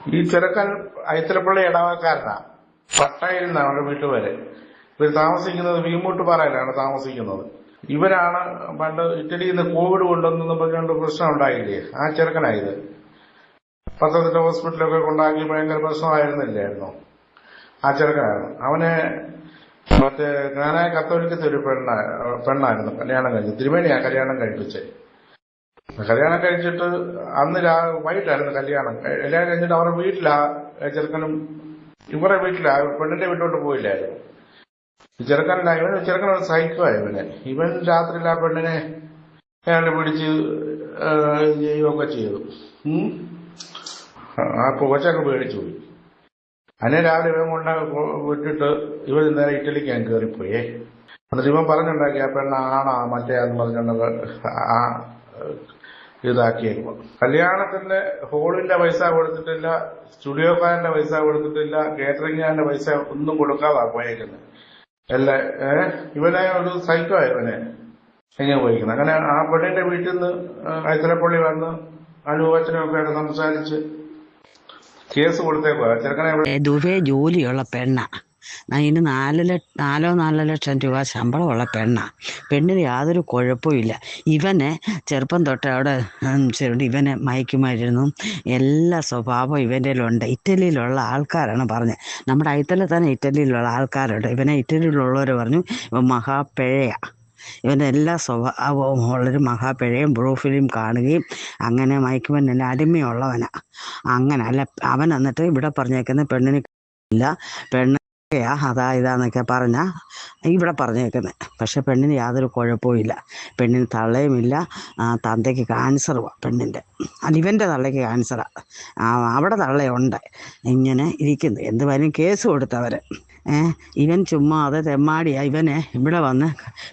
ഈ ചെറുക്കൻ അയത്തിലപ്പള്ളി ഇടവക്കാരനാ പട്ടായിൽ നിന്നാണ് അവരുടെ വീട്ടു വരെ ഇവർ താമസിക്കുന്നത് വീമൂട്ടുപാറയിലാണ് താമസിക്കുന്നത്. ഇവരാണ് പണ്ട് ഇറ്റലിയിൽ നിന്ന് കോവിഡ് കൊണ്ടുവന്നു പറഞ്ഞുകൊണ്ട് പ്രശ്നം ഉണ്ടായില്ലേ? ആ ചെറുക്കനായത്. പത്തനംതിട്ട ഹോസ്പിറ്റലൊക്കെ കൊണ്ടാക്കി ഭയങ്കര പ്രശ്നമായിരുന്നില്ലായിരുന്നു. ആ ചെറുക്കനായിരുന്നു അവനെ മറ്റേ ഞാനായ കത്തോലിക്കത്തെ ഒരു പെണ്ണ പെണ്ണായിരുന്നു. കല്യാണം കഴിച്ചു. തിരുമേനിയാ കല്യാണം കഴിപ്പിച്ചേ കല്യാണം കഴിച്ചിട്ട് അന്ന് വൈകിട്ടായിരുന്നു കല്യാണം. കല്യാണം കഴിഞ്ഞിട്ട് അവരുടെ വീട്ടിലാ ചെറുക്കനും ഇവരുടെ വീട്ടിലാ പെണ്ണിന്റെ വീട്ടിലോട്ട് പോയില്ലായിരുന്നു. ഈ ചെറുക്കനല്ല ഇവൻ ചെറുക്കനൊരു സൈക്കോ ഇവന്. ഇവൻ രാത്രിയിൽ ആ പെണ്ണിനെ അയാൾ പിടിച്ച് ചെയ്യുകയൊക്കെ ചെയ്തു. ആ പുകച്ചൊക്കെ പേടിച്ചു പോയി. അതിനെ രാവിലെ ഇവൻ കൊണ്ട് വിട്ടിട്ട് ഇവൻ നേരെ ഇറ്റലിക്ക് ഞാൻ കയറിപ്പോയേ എന്നിട്ട് ഇവൻ പറഞ്ഞുണ്ടാക്കി ആ പെണ്ണ ആണാ മറ്റേ എന്ന് പറഞ്ഞുകൊണ്ട് ആ ഇതാക്കിയേക്കും. കല്യാണത്തിന്റെ ഹോളിന്റെ പൈസ കൊടുത്തിട്ടില്ല സ്റ്റുഡിയോക്കാരന്റെ പൈസ കൊടുത്തിട്ടില്ല കേറ്ററിംഗുകാരന്റെ പൈസ ഒന്നും കൊടുക്കാതാ പോയേക്കുന്നത്. അല്ല ഇവനെ ഒരു സൈക്കോ ഇവനെ. എങ്ങനെ പോയിരിക്കുന്നത് അങ്ങനെ ആ പെണ്ണിന്റെ വീട്ടിൽ നിന്ന് കൈത്തലപ്പള്ളി വന്ന് അനുവചനമൊക്കെ സംസാരിച്ച് കേസ് കൊടുത്തേക്കുവാ. ചെറുക്കനെ ദുബേ ജോലിയുള്ള പെണ്ണ. അതിന് നാല് നാലോ നാലോ ലക്ഷം രൂപ ശമ്പളമുള്ള പെണ്ണാണ് പെണ്ണിന് യാതൊരു കുഴപ്പമില്ല ഇവനെ ചെറുപ്പം തൊട്ട് അവിടെ ഇവനെ മയക്കുമായിരുന്നു. എല്ലാ സ്വഭാവവും ഇവന്റെ ഉണ്ട് ഇറ്റലിയിലുള്ള ആൾക്കാരാണ് പറഞ്ഞത് നമ്മുടെ ഐത്തല തന്നെ ഇറ്റലിയിലുള്ള ആൾക്കാരുണ്ട്. ഇവനെ ഇറ്റലിയിലുള്ളവർ പറഞ്ഞു ഇവൻ മഹാപ്പിഴയ ഇവന്റെ എല്ലാ സ്വഭാവവും ഉള്ളൊരു മഹാപ്പിഴയും ബ്രൂഫിലും കാണുകയും അങ്ങനെ മയക്കുമരുന്നിന്റെ അടിമയുള്ളവനാണ് അങ്ങനെ അല്ല അവൻ എന്നിട്ട് ഇവിടെ പറഞ്ഞേക്കുന്ന പെണ്ണിന് ഇല്ല. പെണ്ണ് യാ അതാ ഇതാന്നൊക്കെ പറഞ്ഞ ഇവിടെ പറഞ്ഞേക്കുന്നത് പക്ഷെ പെണ്ണിന് യാതൊരു കുഴപ്പവും പെണ്ണിന് തള്ളയുമില്ല. തന്തയ്ക്ക് ക്യാൻസറുവാ പെണ്ണിന്റെ അല്ല ഇവന്റെ തള്ളയ്ക്ക് ക്യാൻസറാണ് അവിടെ തള്ളയുണ്ട്. ഇങ്ങനെ ഇരിക്കുന്നു. എന്ത് വരും കേസ് കൊടുത്തവർ ഇവൻ ചുമ്മാ അത് തെമ്മാടിയാ. ഇവനെ ഇവിടെ വന്ന്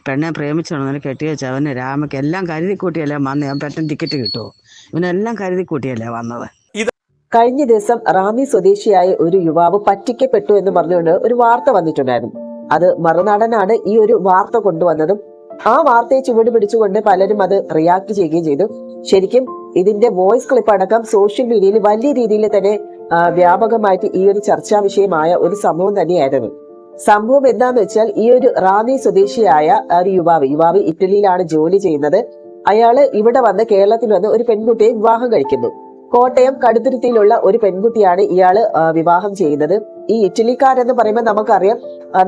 പെണ്ണെ പ്രേമിച്ചോണെന്ന് കെട്ടി വെച്ച് രാമയ്ക്ക് എല്ലാം കരുതി കൂട്ടിയല്ലേ വന്ന്? അവൻ പെട്ടെന്ന് ടിക്കറ്റ് കിട്ടുമോ ഇവനെല്ലാം കരുതി കൂട്ടിയല്ലേ വന്നത്? കഴിഞ്ഞ ദിവസം റാമി സ്വദേശിയായ ഒരു യുവാവ് പറ്റിക്കപ്പെട്ടു എന്ന് പറഞ്ഞുകൊണ്ട് ഒരു വാർത്ത വന്നിട്ടുണ്ടായിരുന്നു. അത് മറുനാടനാണ് ഈ ഒരു വാർത്ത കൊണ്ടുവന്നതും ആ വാർത്തയെ ചുവട് പിടിച്ചുകൊണ്ട് പലരും അത് റിയാക്ട് ചെയ്യുകയും ചെയ്തു. ശരിക്കും ഇതിന്റെ വോയിസ് ക്ലിപ്പ് അടക്കം സോഷ്യൽ മീഡിയയിൽ വലിയ രീതിയിൽ തന്നെ വ്യാപകമായിട്ട് ഈ ഒരു ചർച്ചാ വിഷയമായ ഒരു സംഭവം തന്നെയായിരുന്നു. സംഭവം എന്താന്ന് വെച്ചാൽ ഈ ഒരു റാന്നി സ്വദേശിയായ ഒരു യുവാവ് യുവാവ് ഇറ്റലിയിലാണ് ജോലി ചെയ്യുന്നത്. അയാൾ ഇവിടെ വന്ന് കേരളത്തിൽ വന്ന് ഒരു പെൺകുട്ടിയെ വിവാഹം കഴിക്കുന്നു. കോട്ടയം കടുത്തുരുത്തിയിലുള്ള ഒരു പെൺകുട്ടിയാണ് ഇയാൾ വിവാഹം ചെയ്യുന്നത്. ഈ ഇറ്റലിക്കാരെന്ന് പറയുമ്പോൾ നമുക്കറിയാം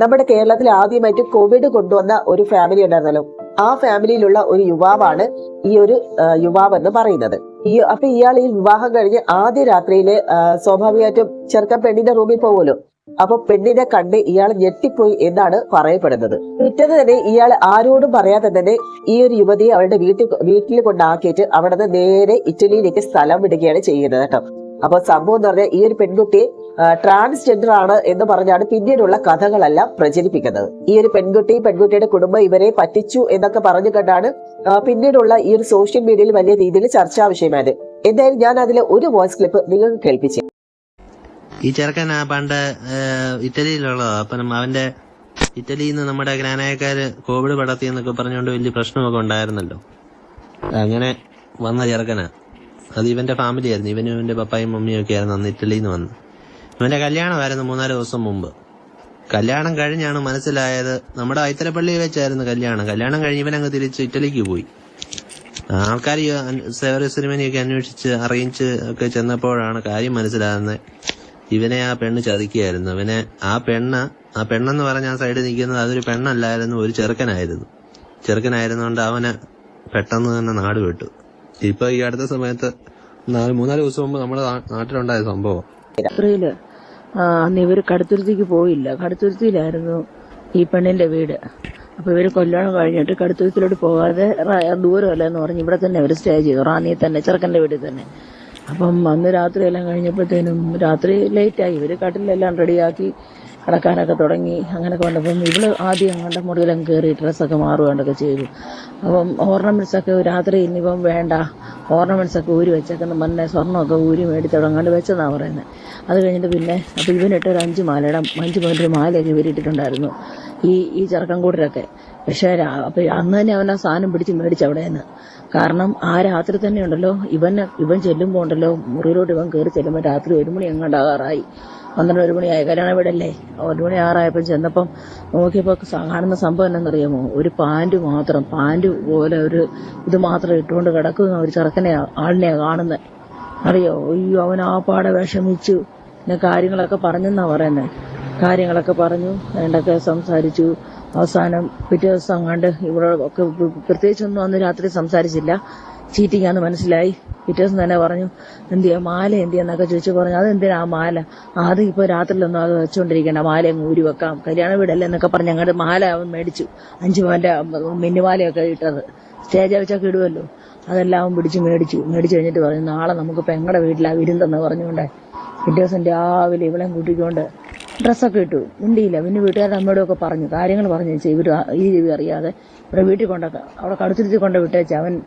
നമ്മുടെ കേരളത്തിൽ ആദ്യമായിട്ട് കോവിഡ് കൊണ്ടുവന്ന ഒരു ഫാമിലി ഉണ്ടായിരുന്നല്ലോ. ആ ഫാമിലിയിലുള്ള ഒരു യുവാവാണ് ഈ ഒരു യുവാവ് എന്ന് പറയുന്നത്. ഈ അപ്പൊ ഇയാൾ ഈ വിവാഹം കഴിഞ്ഞ് ആദ്യ രാത്രിയിൽ സ്വാഭാവികമായിട്ടും ചെറുക്കൻ പെണ്ണിന്റെ റൂമിൽ പോകുമല്ലോ. അപ്പൊ പെണ്ണിനെ കണ്ട് ഇയാൾ ഞെട്ടിപ്പോയി എന്നാണ് പറയപ്പെടുന്നത്. പിറ്റേന്ന് തന്നെ ഇയാൾ ആരോടും പറയാതെ തന്നെ ഈ ഒരു യുവതിയെ അവളുടെ വീട്ടിൽ വീട്ടിൽ കൊണ്ടാക്കിയിട്ട് അവിടെ നിന്ന് നേരെ ഇറ്റലിയിലേക്ക് സ്ഥലം വിടുകയാണ് ചെയ്യുന്നത് കേട്ടോ. അപ്പൊ സംഭവം എന്ന് പറഞ്ഞാൽ ഈ ഒരു പെൺകുട്ടി ട്രാൻസ്ജെൻഡർ ആണ് എന്ന് പറഞ്ഞാണ് പിന്നീടുള്ള കഥകളെല്ലാം പ്രചരിപ്പിക്കുന്നത്. ഈ ഒരു പെൺകുട്ടി പെൺകുട്ടിയുടെ കുടുംബം ഇവരെ പറ്റിച്ചു എന്നൊക്കെ പറഞ്ഞു കണ്ടാണ് പിന്നീടുള്ള ഈ ഒരു സോഷ്യൽ മീഡിയയിൽ വലിയ രീതിയിൽ ചർച്ചാ വിഷയമായത്. എന്തായാലും ഞാൻ അതിലെ ഒരു വോയിസ് ക്ലിപ്പ് നിങ്ങൾക്ക് കേൾപ്പിച്ചു ഈ ചെറുക്കൻ ആ പണ്ട് ഇറ്റലിയിലുള്ളതാ. അപ്പം അവന്റെ ഇറ്റലിയിൽ നിന്ന് നമ്മുടെ ഗ്രാനായക്കാര് കോവിഡ് പടർത്തി എന്നൊക്കെ പറഞ്ഞുകൊണ്ട് വലിയ പ്രശ്നമൊക്കെ ഉണ്ടായിരുന്നല്ലോ. അങ്ങനെ വന്ന ചെറുക്കനാ. അത് ഇവന്റെ ഫാമിലി ആയിരുന്നു. ഇവനും ഇവന്റെ പപ്പായും മമ്മിയും ഒക്കെ ആയിരുന്നു അന്ന് ഇറ്റലിയിൽ നിന്ന് വന്ന് ഇവന്റെ കല്യാണമായിരുന്നു മൂന്നാൽ ദിവസം മുമ്പ്. കല്യാണം കഴിഞ്ഞാണ് മനസ്സിലായത് നമ്മുടെ ഐത്തലപ്പള്ളി വെച്ചായിരുന്നു കല്യാണം. കല്യാണം കഴിഞ്ഞ് ഇവനങ്ങ് തിരിച്ച് ഇറ്റലിക്ക് പോയി. ആൾക്കാർ സെറിമണിയൊക്കെ അന്വേഷിച്ച് അറിയിച്ച് ഒക്കെ ചെന്നപ്പോഴാണ് കാര്യം മനസ്സിലാകുന്നത്. ഇവനെ ആ പെണ്ണ് ചതിക്കുകയായിരുന്നു. അവനെ ആ പെണ്ണ് ആ പെണ്ണെന്ന് പറഞ്ഞ ആ സൈഡിൽ നിൽക്കുന്നത് അതൊരു പെണ്ണല്ലായിരുന്നു ഒരു ചെറുക്കനായിരുന്നു. ചെറുക്കനായിരുന്നുകൊണ്ട് അവന് പെട്ടെന്ന് തന്നെ നാട് വിട്ടു. ഇപ്പൊ ഈ അടുത്ത സമയത്ത് നാല് മൂന്നാൽ ദിവസം മുമ്പ് നമ്മുടെ നാട്ടിലുണ്ടായ സംഭവം. രാത്രിയിൽ അന്ന് ഇവർ കടുത്തുരുത്തിക്ക് പോയില്ല. കടുത്തുരുത്തിയിലായിരുന്നു ഈ പെണ്ണിന്റെ വീട്. അപ്പൊ ഇവർ കൊല്ലണം കഴിഞ്ഞിട്ട് കടുത്തുരുത്തിലോട്ട് പോകാതെ ദൂരമല്ല എന്ന് പറഞ്ഞ് ഇവിടെ തന്നെ അവർ സ്റ്റേ ചെയ്തു. റാന്നിയിൽ തന്നെ ചെറുക്കന്റെ വീട്ടിൽ തന്നെ. അപ്പം അന്ന് രാത്രി എല്ലാം കഴിഞ്ഞപ്പോഴത്തേനും രാത്രി ലേറ്റായി ഇവർ കട്ടിലെല്ലാം റെഡിയാക്കി കിടക്കാനൊക്കെ തുടങ്ങി. അങ്ങനെയൊക്കെ വന്നപ്പം ഇവൾ ആദ്യം അങ്ങോട്ട് മുറിയിലും കയറി ഡ്രസ്സൊക്കെ മാറുകയൊക്കെ ചെയ്തു. അപ്പം ഓർണമെന്റ്സ് ഒക്കെ രാത്രി ഇനിയിപ്പം വേണ്ട. ഓർണമെന്റ്സ് ഒക്കെ ഊരി വെച്ചൊക്കെ മണ്ണെ സ്വർണമൊക്കെ ഊരി മേടിച്ചടങ്ങാണ്ട് വെച്ചതാണ് പറയുന്നത് അത് കഴിഞ്ഞിട്ട് പിന്നെ അപ്പോൾ ഇവനിട്ട് ഒരു അഞ്ച് മാലയുടെ അഞ്ച് പോയിന്റ് ഒരു മാലയൊക്കെ ഇവരിട്ടിട്ടുണ്ടായിരുന്നു. ഈ ഈ ചെറുക്കൻ കൂട്ടരൊക്കെ. പക്ഷെ അന്ന് തന്നെ അവൻ ആ സാധനം പിടിച്ച് മേടിച്ചു അവിടെ നിന്ന് കാരണം ആ രാത്രി തന്നെ ഉണ്ടല്ലോ. ഇവൻ ഇവൻ ചെല്ലുമ്പോൾ ഉണ്ടല്ലോ മുറിയിലോട്ട് ഇവൻ കയറി ചെല്ലുമ്പോൾ രാത്രി ഒരു മണി എങ്ങാണ്ടാകാറായി പന്ത്രണ്ട് ഒരു മണിയായി കല്യാണ വീടല്ലേ ഒരു മണി ആറായപ്പോൾ ചെന്നപ്പം നോക്കിയപ്പോൾ കാണുന്ന സംഭവം എന്നറിയാമോ ഒരു പാന്റ് മാത്രം പാന്റ് പോലെ ഒരു ഇത് മാത്രം ഇട്ടുകൊണ്ട് കിടക്കുന്ന ഒരു ചെറുക്കനെ ആളിനെ കാണുന്നത് അറിയോ? അയ്യോ അവൻ ആ പാടെ വിഷമിച്ചു. കാര്യങ്ങളൊക്കെ പറഞ്ഞെന്നാ പറയുന്നത് കാര്യങ്ങളൊക്കെ പറഞ്ഞു വേണ്ടൊക്കെ സംസാരിച്ചു. അവസാനം പിറ്റേ ദിവസം അങ്ങാണ്ട് ഇവിടെ ഒക്കെ പ്രത്യേകിച്ചൊന്നും അന്ന് രാത്രി സംസാരിച്ചില്ല. ചീറ്റിംഗ് ആണെന്ന് മനസ്സിലായി. പിറ്റേ ദിവസം തന്നെ പറഞ്ഞു എന്തിയാ മാല എന്തിയെന്നൊക്കെ ചോദിച്ചു പറഞ്ഞു അതെന്തിനാ ആ മാല? ആദ്യം ഇപ്പോൾ രാത്രിയിലൊന്നും അത് വെച്ചോണ്ടിരിക്കണ്ട. മാല അങ്ങ് ഊരി വെക്കാം. കല്യാണ വീടല്ലേ എന്നൊക്കെ പറഞ്ഞ് അങ്ങോട്ട് മാല അവൻ മേടിച്ചു. അഞ്ചു പവന്റെ മിന്നുമാലയൊക്കെ ഇട്ടത്. സ്റ്റേജ് വെച്ചൊക്കെ ഇടുമല്ലോ അതെല്ലാം പിടിച്ച് മേടിച്ചു. മേടിച്ചു കഴിഞ്ഞിട്ട് പറഞ്ഞു നാളെ നമുക്ക് പെങ്ങളുടെ വീട്ടിലാ വിരുന്നെന്ന് പറഞ്ഞുകൊണ്ട് പിറ്റേ ദിവസം രാവിലെ ഇവളെയും കൂട്ടിക്കൊണ്ട് ഡ്രസ്സൊക്കെ ഇട്ടു. മിണ്ടിയില്ല. പിന്നെ വീട്ടുകാരുടെ അമ്മയോടൊക്കെ പറഞ്ഞു. കാര്യങ്ങൾ പറഞ്ഞു. വെച്ചാൽ ഇവർ ഈ രീതി അറിയാതെ ഇവിടെ വീട്ടിൽ കൊണ്ടൊക്കെ അവിടെ കടുത്തിരുത്തി കൊണ്ട് വിട്ടേച്ച്. അവൻ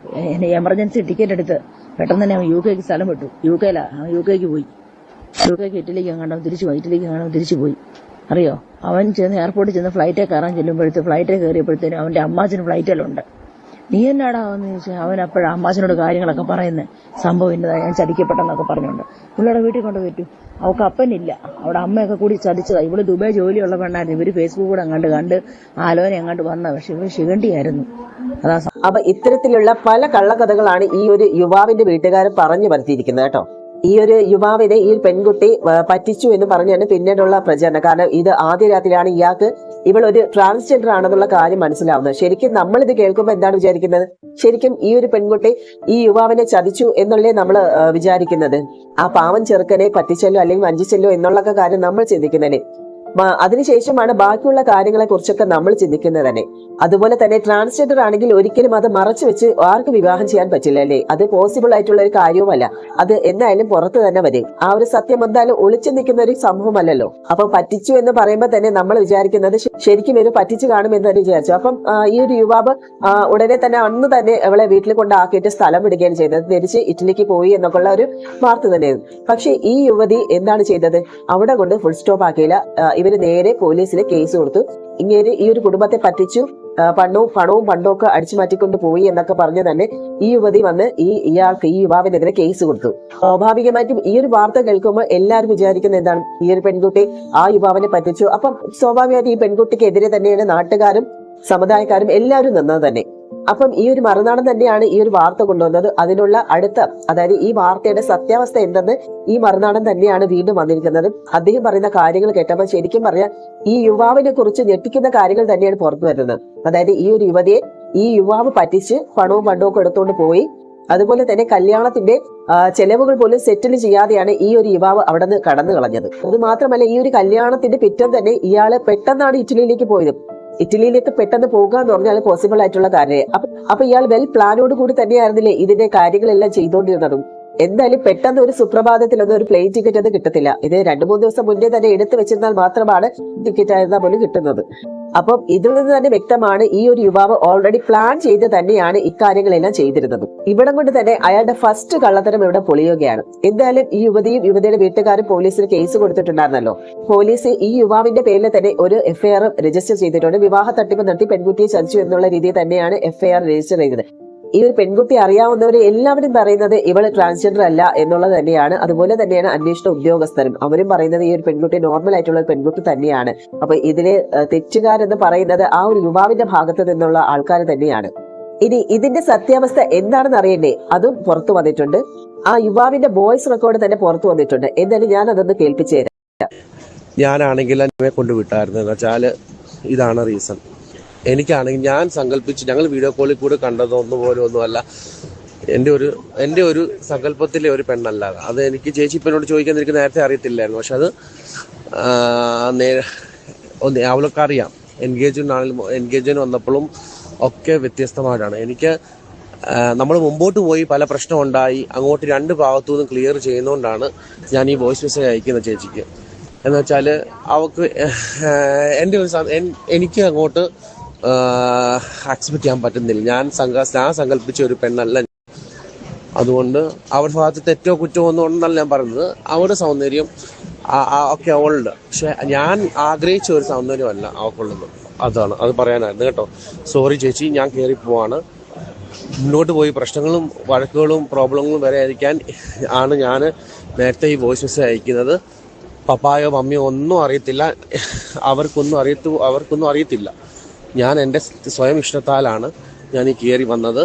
എമർജൻസി ടിക്കറ്റ് എടുത്ത് പെട്ടെന്ന് തന്നെ അവൻ യു കെക്ക് സ്ഥലം വിട്ടു. യു കെയിലാ. അവൻ യു കെക്ക് പോയി. യു കെക്ക് ഇറ്റലിക്ക് കണ്ടവൻ തിരിച്ചു പോയി. ഇറ്റലിക്ക് കാണാൻ തിരിച്ചു പോയി. അറിയോ? അവൻ ചെന്ന് എയർപോർട്ടിൽ ചെന്ന് ഫ്ലൈറ്റിൽ കയറാൻ ചെല്ലുമ്പോഴത്തെ ഫ്ലൈറ്റിൽ കയറിയപ്പോഴത്തേനും അവന്റെ അമ്മാച്ചന് ഫ്ലൈറ്റിലുണ്ട്. നീ എന്നാടാ എന്ന് ചോദിച്ചാൽ അവൻ അപ്പോഴാ അമ്മാച്ചനോട് കാര്യങ്ങളൊക്കെ പറയുന്നത് സംഭവം ഇന്നതാ ഞാൻ ചതിക്കപ്പെട്ടെന്നൊക്കെ പറഞ്ഞുകൊണ്ട് പുള്ളിയുടെ വീട്ടിൽ കൊണ്ട് പറ്റൂ. അവൾക്ക് അപ്പനില്ല. അവിടെ അമ്മയൊക്കെ കൂടി ചതിച്ചതാ. ഇവൾ ദുബായ് ജോലിയുള്ള പെണ്ണായിരുന്നു. ഇവർ ഫേസ്ബുക്ക് കൂടെ അങ്ങാണ്ട് കണ്ട് ആലോചന അങ്ങാണ്ട് വന്ന. പക്ഷെ ഇവർ ശിഖണ്ഡിയായിരുന്നു. അതാ അപ്പൊ ഇത്തരത്തിലുള്ള പല കള്ളക്കഥകളാണ് ഈ ഒരു യുവാവിന്റെ വീട്ടുകാർ പറഞ്ഞു വരുത്തിയിരിക്കുന്നത് കേട്ടോ. ഈ ഒരു യുവാവിനെ ഈ പെൺകുട്ടി പറ്റിച്ചു എന്ന് പറഞ്ഞാണ് പിന്നീടുള്ള പ്രചരണം. കാരണം ഇത് ആദ്യ രാത്രിയാണ് ഇയാൾക്ക് ഇവൾ ഒരു ട്രാൻസ്ജെൻഡർ ആണെന്നുള്ള കാര്യം മനസ്സിലാവുന്നത്. ശരിക്കും നമ്മൾ ഇത് കേൾക്കുമ്പോൾ എന്താണ് വിചാരിക്കുന്നത്? ശരിക്കും ഈ ഒരു പെൺകുട്ടി ഈ യുവാവിനെ ചതിച്ചു എന്നുള്ളേ നമ്മൾ വിചാരിക്കുന്നത്. ആ പാവൻ ചെറുക്കനെ പറ്റിച്ചല്ലോ അല്ലെങ്കിൽ വഞ്ചിച്ചല്ലോ എന്നുള്ളൊക്കെ കാര്യം നമ്മൾ ചിന്തിക്കുന്നതല്ലേ. മ- അതിനുശേഷമാണ് ബാക്കിയുള്ള കാര്യങ്ങളെ കുറിച്ചൊക്കെ നമ്മൾ ചിന്തിക്കുന്നത് തന്നെ. അതുപോലെ തന്നെ ട്രാൻസ്ജെൻഡർ ആണെങ്കിൽ ഒരിക്കലും അത് മറച്ചു വെച്ച് ആർക്ക് വിവാഹം ചെയ്യാൻ പറ്റില്ല അല്ലേ? അത് പോസിബിൾ ആയിട്ടുള്ള ഒരു കാര്യവുമല്ല. അത് എന്തായാലും പുറത്ത് തന്നെ വരും. ആ ഒരു സത്യം എന്തായാലും ഒളിച്ചു നിൽക്കുന്ന ഒരു സംഭവമല്ലല്ലോ അപ്പൊ പറ്റിച്ചു എന്ന് പറയുമ്പോൾ തന്നെ നമ്മൾ വിചാരിക്കുന്നത് ശരിക്കും ഇവർ പറ്റിച്ചു കാണുമെന്ന് വിചാരിച്ചു. അപ്പം ഈ ഒരു യുവാവ് ഉടനെ തന്നെ അന്ന് തന്നെ അവളെ വീട്ടിൽ കൊണ്ടാക്കിയിട്ട് സ്ഥലം വിടുകയാണ് ചെയ്തത്. തിരിച്ച് ഇറ്റലിക്ക് പോയി എന്നൊക്കെയുള്ള ഒരു വാർത്ത തന്നെയായിരുന്നു. പക്ഷെ ഈ യുവതി എന്താണ് ചെയ്തത്? അവിടെ കൊണ്ട് ഫുൾ സ്റ്റോപ്പ് ആക്കിയില്ല. ഇവർ നേരെ പോലീസിൽ കേസ് കൊടുത്തു. ഇങ്ങനെ ഈ ഒരു കുടുംബത്തെ പറ്റിച്ചു പണവും പണവും പണ്ടവും ഒക്കെ അടിച്ചു മാറ്റിക്കൊണ്ട് പോയി എന്നൊക്കെ പറഞ്ഞ് തന്നെ ഈ യുവതി വന്ന് ഈ ഇയാൾക്ക് ഈ യുവാവിനെതിരെ കേസ് കൊടുത്തു. സ്വാഭാവികമായിട്ടും ഈ ഒരു വാർത്ത കേൾക്കുമ്പോൾ എല്ലാവരും വിചാരിക്കുന്നത് എന്താണ്? ഈ ഒരു പെൺകുട്ടി ആ യുവാവിനെ പറ്റിച്ചു. അപ്പം സ്വാഭാവികമായിട്ട് ഈ പെൺകുട്ടിക്കെതിരെ തന്നെയാണ് നാട്ടുകാരും സമുദായക്കാരും എല്ലാവരും നിന്നത് തന്നെ. അപ്പം ഈ ഒരു മറുനാടൻ തന്നെയാണ് ഈ ഒരു വാർത്ത കൊണ്ടുവന്നത്. അതിനുള്ള അടുത്ത അതായത് ഈ വാർത്തയുടെ സത്യാവസ്ഥ എന്തെന്ന് ഈ മറുനാടൻ തന്നെയാണ് വീണ്ടും വന്നിരിക്കുന്നത്. അദ്ദേഹം പറയുന്ന കാര്യങ്ങൾ കേട്ടപ്പോൾ ശരിക്കും പറഞ്ഞാൽ ഈ യുവാവിനെ കുറിച്ച് ഞെട്ടിക്കുന്ന കാര്യങ്ങൾ തന്നെയാണ് പുറത്തു വരുന്നത്. അതായത് ഈ ഒരു യുവതിയെ ഈ യുവാവ് പറ്റിച്ച് പണവും പണ്ടവും എടുത്തുകൊണ്ട് പോയി. അതുപോലെ തന്നെ കല്യാണത്തിന്റെ ചെലവുകൾ പോലും സെറ്റിൽ ചെയ്യാതെയാണ് ഈ ഒരു യുവാവ് അവിടെ നിന്ന് കടന്നു കളഞ്ഞത് അത് മാത്രമല്ല ഈ ഒരു കല്യാണത്തിന്റെ പിറ്റം തന്നെ ഇയാൾ പെട്ടെന്നാണ് ഇറ്റലിയിലേക്ക് പോയത്. ഇറ്റലിയിലേക്ക് പെട്ടെന്ന് പോകുക എന്ന് പറഞ്ഞാൽ പോസിബിൾ ആയിട്ടുള്ള കാര്യം. അപ്പൊ ഇയാൾ വെൽ പ്ലാനോട് കൂടി തന്നെയായിരുന്നില്ലേ ഇതിന്റെ കാര്യങ്ങളെല്ലാം ചെയ്തുകൊണ്ടിരുന്നതും എന്തായാലും പെട്ടെന്ന് ഒരു സുപ്രഭാതത്തിലൊന്നും ഒരു പ്ലെയിൻ ടിക്കറ്റ് ഒന്നും കിട്ടത്തില്ല. ഇത് രണ്ടു മൂന്ന് ദിവസം മുന്നേ തന്നെ എടുത്തു വെച്ചിരുന്നാൽ മാത്രമാണ് ടിക്കറ്റ് ആയിരുന്നാൽ പോലും കിട്ടുന്നത്. അപ്പം ഇതിൽ നിന്ന് തന്നെ വ്യക്തമാണ് ഈ ഒരു യുവാവ് ഓൾറെഡി പ്ലാൻ ചെയ്ത് തന്നെയാണ് ഇക്കാര്യങ്ങളെല്ലാം ചെയ്തിരുന്നത്. ഇവിടം കൊണ്ട് തന്നെ അയാളുടെ ഫസ്റ്റ് കള്ളത്തരം ഇവിടെ പൊളിയുകയാണ്. എന്തായാലും ഈ യുവതിയും യുവതിയുടെ വീട്ടുകാരും പോലീസിന് കേസ് കൊടുത്തിട്ടുണ്ടായിരുന്നല്ലോ. പോലീസ് ഈ യുവാവിന്റെ പേരിൽ തന്നെ ഒരു എഫ്ഐആർ രജിസ്റ്റർ ചെയ്തിട്ടുണ്ട്. വിവാഹ തട്ടിപ്പ് നടത്തി പെൺകുട്ടിയെ ചതിച്ചു എന്നുള്ള രീതിയിൽ തന്നെയാണ് എഫ്ഐആർ രജിസ്റ്റർ ചെയ്തത്. ഈ ഒരു പെൺകുട്ടി അറിയാവുന്നവർ എല്ലാവരും പറയുന്നത് ഇവൾ ട്രാൻസ്ജെൻഡർ അല്ല എന്നുള്ളത് തന്നെയാണ്. അതുപോലെ തന്നെയാണ് അന്വേഷണ ഉദ്യോഗസ്ഥരും. അവരും പറയുന്നത് ഈ ഒരു പെൺകുട്ടി നോർമൽ ആയിട്ടുള്ള പെൺകുട്ടി തന്നെയാണ്. അപ്പൊ ഇതിന് തെറ്റുകാരെന്ന് പറയുന്നത് ആ ഒരു യുവാവിന്റെ ഭാഗത്ത് നിന്നുള്ള ആൾക്കാർ തന്നെയാണ്. ഇനി ഇതിന്റെ സത്യാവസ്ഥ എന്താണെന്ന് അറിയണ്ടേ? അതും പുറത്തു വന്നിട്ടുണ്ട്. ആ യുവാവിന്റെ വോയിസ് റെക്കോർഡ് തന്നെ പുറത്തു വന്നിട്ടുണ്ട്. എന്തായാലും ഞാൻ അതൊന്ന് കേൾപ്പിച്ചു തരാം. ഞാനാണെങ്കിൽ എന്നെ കൊണ്ട് വിട്ടായിരുന്നു. എന്ന് ഇതാണ് റീസൺ എനിക്കാണെങ്കിൽ ഞാൻ സങ്കല്പിച്ച് ഞങ്ങൾ വീഡിയോ കോളിൽ കൂടെ കണ്ടതൊന്നും പോലും ഒന്നുമല്ല എന്റെ ഒരു എന്റെ ഒരു സങ്കല്പത്തിലെ ഒരു പെണ്ണല്ല അത്. എനിക്ക് ചേച്ചി ഇപ്പനോട് ചോദിക്കാൻ എനിക്ക് നേരത്തെ അറിയത്തില്ലായിരുന്നു. പക്ഷെ അത് അവളൊക്കെ അറിയാം എൻഗേജ്മെന്റ് ആണെങ്കിലും എൻഗേജ്മെന്റ് വന്നപ്പോഴും ഒക്കെ വ്യത്യസ്തമായിട്ടാണ്. എനിക്ക് നമ്മൾ മുമ്പോട്ട് പോയി പല പ്രശ്നം ഉണ്ടായി. അങ്ങോട്ട് രണ്ട് ഭാഗത്തു നിന്നും ക്ലിയർ ചെയ്യുന്നതുകൊണ്ടാണ് ഞാൻ ഈ വോയിസ് മെസ്സേജ് അയക്കുന്നത് ചേച്ചിക്ക്. എന്ന് വെച്ചാൽ അവൾക്ക് എന്റെ ഒരു എനിക്ക് അങ്ങോട്ട് അക്സെപ്റ്റ് ചെയ്യാൻ പറ്റുന്നില്ല. ഞാൻ സങ്ക ഞാൻ സങ്കല്പിച്ച ഒരു പെണ്ണല്ല. അതുകൊണ്ട് അവരുടെ ഭാഗത്ത് തെറ്റോ കുറ്റമോ ഒന്നും ഉണ്ടെന്നല്ല ഞാൻ പറയുന്നത്. അവരുടെ സൗന്ദര്യം ഒക്കെ അവളുണ്ട് പക്ഷെ ഞാൻ ആഗ്രഹിച്ച ഒരു സൗന്ദര്യമല്ല അവൾക്കുള്ളത്. അതാണ്. അത് പറയാനായിരുന്നു കേട്ടോ. സോറി ചേച്ചി ഞാൻ കയറി പോവാണ്. മുന്നോട്ട് പോയി പ്രശ്നങ്ങളും വഴക്കുകളും പ്രോബ്ലങ്ങളും വരെ അയക്കാൻ ആണ് ഞാൻ നേരത്തെ ഈ വോയിസ് മെസ്സേജ് അയക്കുന്നത്. പപ്പായോ മമ്മിയോ ഒന്നും അറിയത്തില്ല. അവർക്കൊന്നും അറിയത്തു അവർക്കൊന്നും അറിയത്തില്ല. ഞാൻ എന്റെ സ്വയം ഇഷ്ടത്താലാണ് ഞാൻ ഈ കയറി വന്നത്.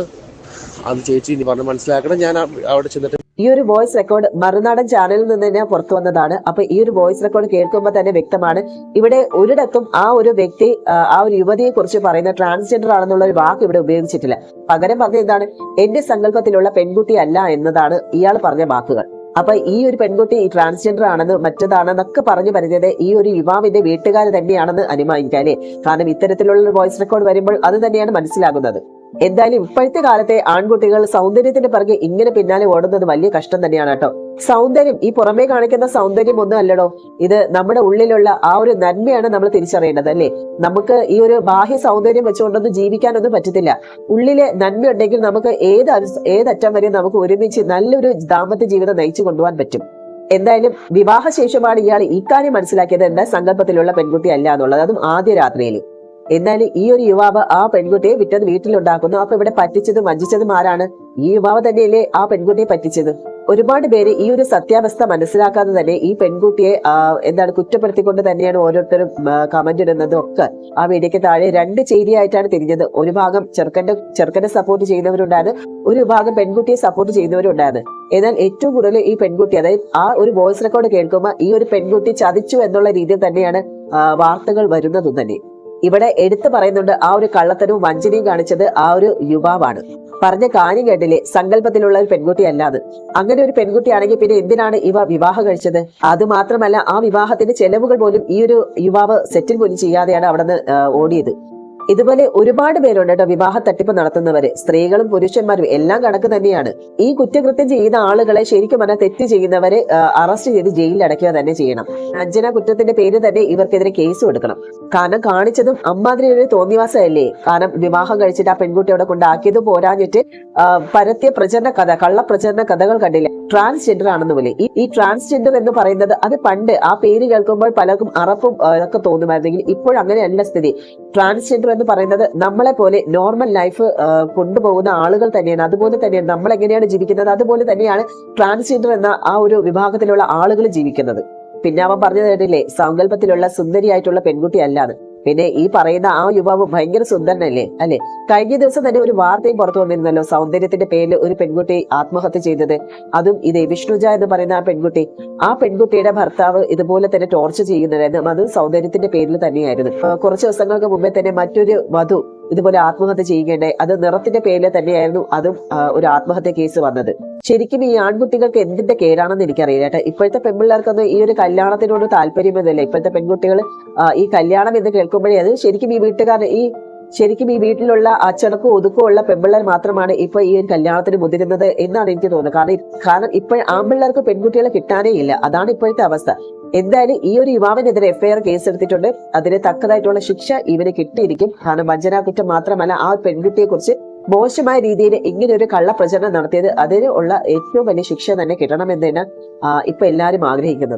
അത് ചേച്ചി ഇനി പറഞ്ഞ് മനസ്സിലാക്കണം. ഞാൻ അവിടെ ചെന്നിട്ട് ഈ ഒരു വോയിസ് റെക്കോർഡ് മറുനാടൻ ചാനലിൽ നിന്ന് തന്നെ പുറത്തു വന്നതാണ്. അപ്പൊ ഈ ഒരു വോയിസ് റെക്കോർഡ് കേൾക്കുമ്പോൾ തന്നെ വ്യക്തമാണ്. ഇവിടെ ഒരിടത്തും ആ ഒരു വ്യക്തി ആ, ഒരു യുവതിയെ കുറിച്ച് പറയുന്ന ട്രാൻസ്ജെൻഡർ ആണെന്നുള്ള ഒരു വാക്ക് ഇവിടെ ഉപയോഗിച്ചിട്ടില്ല. പകരം പറഞ്ഞ എന്താണ്? എന്റെ സങ്കല്പത്തിലുള്ള പെൺകുട്ടി അല്ല എന്നതാണ് ഇയാൾ പറഞ്ഞ വാക്കുകൾ. അപ്പൊ ഈ ഒരു പെൺകുട്ടി ഈ ട്രാൻസ്ജെൻഡർ ആണെന്ന് മറ്റതാണെന്നൊക്കെ പറഞ്ഞു പറഞ്ഞത് ഈ ഒരു യുവാവിന്റെ വീട്ടുകാർ തന്നെയാണെന്ന് അനുമാനിക്കാം അല്ലേ? കാരണം ഇത്തരത്തിലുള്ള വോയിസ് റെക്കോർഡ് വരുമ്പോൾ അത് തന്നെയാണ് മനസ്സിലാകുന്നത്. എന്തായാലും ഇപ്പോഴത്തെ കാലത്തെ ആൺകുട്ടികൾ സൗന്ദര്യത്തിന്റെ പിറകെ ഇങ്ങനെ പിന്നാലെ ഓടുന്നത് വലിയ കഷ്ടം തന്നെയാണ് കേട്ടോ. സൗന്ദര്യം ഈ പുറമേ കാണിക്കുന്ന സൗന്ദര്യം ഒന്നും അല്ലടോ. ഇത് നമ്മുടെ ഉള്ളിലുള്ള ആ ഒരു നന്മയാണ് നമ്മൾ തിരിച്ചറിയേണ്ടത് അല്ലേ? നമുക്ക് ഈ ഒരു ബാഹ്യ സൗന്ദര്യം വെച്ചുകൊണ്ടൊന്നും ജീവിക്കാനൊന്നും പറ്റത്തില്ല. ഉള്ളിലെ നന്മ ഉണ്ടെങ്കിൽ നമുക്ക് ഏത് ഏതറ്റം വരെ നമുക്ക് ഒരുമിച്ച് നല്ലൊരു ദാമ്പത്യ ജീവിതം നയിച്ചു കൊണ്ടുപോകാൻ പറ്റും. എന്തായാലും വിവാഹശേഷമാണ് ഇയാൾ ഇക്കാര്യം മനസ്സിലാക്കിയത് എന്റെ സങ്കല്പത്തിലുള്ള പെൺകുട്ടി അല്ല എന്നുള്ളത്. അതും ആദ്യ രാത്രിയിൽ. എന്നാലും ഈ ഒരു യുവാവ് ആ പെൺകുട്ടിയെ വിറ്റത് വീട്ടിലുണ്ടാക്കുന്നു. അപ്പൊ ഇവിടെ പറ്റിച്ചതും വഞ്ചിച്ചതും ആരാണ്? ഈ യുവാവ് തന്നെയല്ലേ ആ പെൺകുട്ടിയെ പറ്റിച്ചത്. ഒരുപാട് പേര് ഈ ഒരു സത്യാവസ്ഥ മനസ്സിലാക്കാതെ തന്നെ ഈ പെൺകുട്ടിയെ എന്താണ് കുറ്റപ്പെടുത്തിക്കൊണ്ട് തന്നെയാണ് ഓരോരുത്തരും കമന്റ് ഇടുന്നതും ഒക്കെ ആ വീഡിയോക്ക് താഴെ രണ്ട് ചേരിയായിട്ടാണ് തിരിഞ്ഞത്. ഒരു ഭാഗം ചെറുക്കന്റെ ചെറുക്കനെ സപ്പോർട്ട് ചെയ്യുന്നവരുണ്ടായിരുന്നു ഒരു ഭാഗം പെൺകുട്ടിയെ സപ്പോർട്ട് ചെയ്യുന്നവരുണ്ടായിരുന്നു എന്നാൽ ഏറ്റവും കൂടുതൽ ഈ പെൺകുട്ടി അതായത് ആ ഒരു വോയിസ് റെക്കോർഡ് കേൾക്കുമ്പോൾ ഈ ഒരു പെൺകുട്ടി ചതിച്ചു എന്നുള്ള രീതിയിൽ തന്നെയാണ് വാർത്തകൾ വരുന്നതും തന്നെ. ഇവിടെ എടുത്തു പറയുന്നുണ്ട് ആ ഒരു കള്ളത്തനും വഞ്ചനയും കാണിച്ചത് ആ ഒരു യുവാവാണ്. പറഞ്ഞ കാര്യം കേട്ടില്ലേ? സങ്കല്പത്തിലുള്ള ഒരു പെൺകുട്ടി അല്ലാതെ അങ്ങനെ ഒരു പെൺകുട്ടിയാണെങ്കിൽ പിന്നെ എന്തിനാണ് ഇവ വിവാഹം കഴിച്ചത്? അത് മാത്രമല്ല ആ വിവാഹത്തിന്റെ ചെലവുകൾ പോലും ഈ ഒരു യുവാവ് സെറ്റിൽ പോലും ചെയ്യാതെയാണ് അവിടെ നിന്ന് ഓടിയത്. ഇതുപോലെ ഒരുപാട് പേരുണ്ട് കേട്ടോ വിവാഹ തട്ടിപ്പ് നടത്തുന്നവര്. സ്ത്രീകളും പുരുഷന്മാരും എല്ലാം കണക്ക് തന്നെയാണ്. ഈ കുറ്റകൃത്യം ചെയ്യുന്ന ആളുകളെ ശരിക്കും പറഞ്ഞാൽ തെറ്റ് ചെയ്യുന്നവരെ അറസ്റ്റ് ചെയ്ത് ജയിലിൽ അടയ്ക്കുക തന്നെ ചെയ്യണം. അഞ്ജന കുറ്റത്തിന്റെ പേര് തന്നെ ഇവർക്കെതിരെ കേസ് കൊടുക്കണം. കാരണം കാണിച്ചതും അമ്മാതിരി ഒരു തോന്നിവാസമല്ലേ? കാരണം വിവാഹം കഴിച്ചിട്ട് ആ പെൺകുട്ടി അവിടെ കൊണ്ടാക്കിയത് പോരാഞ്ഞിട്ട് പരത്തിയ പ്രചരണ കഥ കള്ള പ്രചരണ കഥകൾ കണ്ടില്ല? ട്രാൻസ്ജെൻഡർ ആണെന്ന് പോലെ. ഈ ട്രാൻസ്ജെൻഡർ എന്ന് പറയുന്നത് അത് പണ്ട് ആ പേര് കേൾക്കുമ്പോൾ പലർക്കും അറപ്പും ഒക്കെ തോന്നുമായിരുന്നെങ്കിൽ ഇപ്പോഴങ്ങനെയല്ല സ്ഥിതി. ട്രാൻസ്ജെൻഡർ എന്ന് പറയുന്നത് നമ്മളെ പോലെ നോർമൽ ലൈഫ് കൊണ്ടുപോകുന്ന ആളുകൾ തന്നെയാണ്. അതുപോലെ തന്നെയാണ് നമ്മൾ എങ്ങനെയാണ് ജീവിക്കുന്നത്? അതുപോലെ തന്നെയാണ് ട്രാൻസ്ജെൻഡർ എന്ന ആ ഒരു വിഭാഗത്തിലുള്ള ആളുകൾ ജീവിക്കുന്നത്. പിന്നെ അവൻ പറഞ്ഞു കേട്ടില്ലേ സങ്കല്പത്തിലുള്ള സുന്ദരിയായിട്ടുള്ള പെൺകുട്ടി അല്ലാന്ന്. പിന്നെ ഈ പറയുന്ന ആ യുവാവ് ഭയങ്കര സുന്ദരനല്ലേ? അല്ലെ? കഴിഞ്ഞ ദിവസം തന്നെ ഒരു വാർത്തയും പുറത്തു വന്നിരുന്നല്ലോ സൗന്ദര്യത്തിന്റെ പേരിൽ ഒരു പെൺകുട്ടി ആത്മഹത്യ ചെയ്തത്. അതും ഇതേ വിഷ്ണുജ എന്ന് പറയുന്ന ആ പെൺകുട്ടി. ആ പെൺകുട്ടിയുടെ ഭർത്താവ് ഇതുപോലെ തന്നെ ടോർച്ചർ ചെയ്യുന്നതായിരുന്നു. അതും സൗന്ദര്യത്തിന്റെ പേരിൽ തന്നെയായിരുന്നു. കുറച്ച് ദിവസങ്ങൾക്ക് മുമ്പേ തന്നെ മറ്റൊരു വധു ഇതുപോലെ ആത്മഹത്യ ചെയ്യുകയുണ്ടായി അത് നിറത്തിന്റെ പേരിൽ തന്നെയായിരുന്നു അതും ഒരു ആത്മഹത്യ കേസ് വന്നത്. ശരിക്കും ഈ ആൺകുട്ടികൾക്ക് എന്തിന്റെ കേടാണെന്ന് എനിക്കറിയില്ല കേട്ടോ. ഇപ്പോഴത്തെ പെൺപിള്ളേർക്കൊന്നും ഈ ഒരു കല്യാണത്തിനോട് താല്പര്യമൊന്നുമില്ല. ഇപ്പോഴത്തെ പെൺകുട്ടികൾ ഈ കല്യാണം എന്ന് കേൾക്കുമ്പോഴേ അത് ശരിക്കും ഈ വീട്ടുകാർ ഈ ശരിക്കും ഈ വീട്ടിലുള്ള അച്ചടക്കവും ഉള്ള പെൺപിള്ളേർ മാത്രമാണ് ഇപ്പൊ ഈ ഒരു കല്യാണത്തിന് മുതിരുന്നത് എന്നാണ് എനിക്ക് തോന്നുന്നത്. കാരണം കാരണം ഇപ്പോൾ ആൺപിള്ളേർക്ക് പെൺകുട്ടികളെ കിട്ടാനേ ഇല്ല. അതാണ് ഇപ്പോഴത്തെ അവസ്ഥ. എന്തായാലും ഈ ഒരു യുവാവിനെതിരെ എഫ്ഐആർ കേസ് എടുത്തിട്ടുണ്ട് അതിന് തക്കതായിട്ടുള്ള ശിക്ഷ ഇവന് കിട്ടിയിരിക്കും. കാരണം വഞ്ചനാ കുറ്റം മാത്രമല്ല ആ പെൺകുട്ടിയെ കുറിച്ച് മോശമായ രീതിയിൽ ഇങ്ങനെ ഒരു കള്ളപ്രചരണം നടത്തിയത് അതിന് ഉള്ള ഏറ്റവും വലിയ ശിക്ഷ തന്നെ കിട്ടണമെന്ന് തന്നെ ഇപ്പൊ എല്ലാവരും ആഗ്രഹിക്കുന്നത്.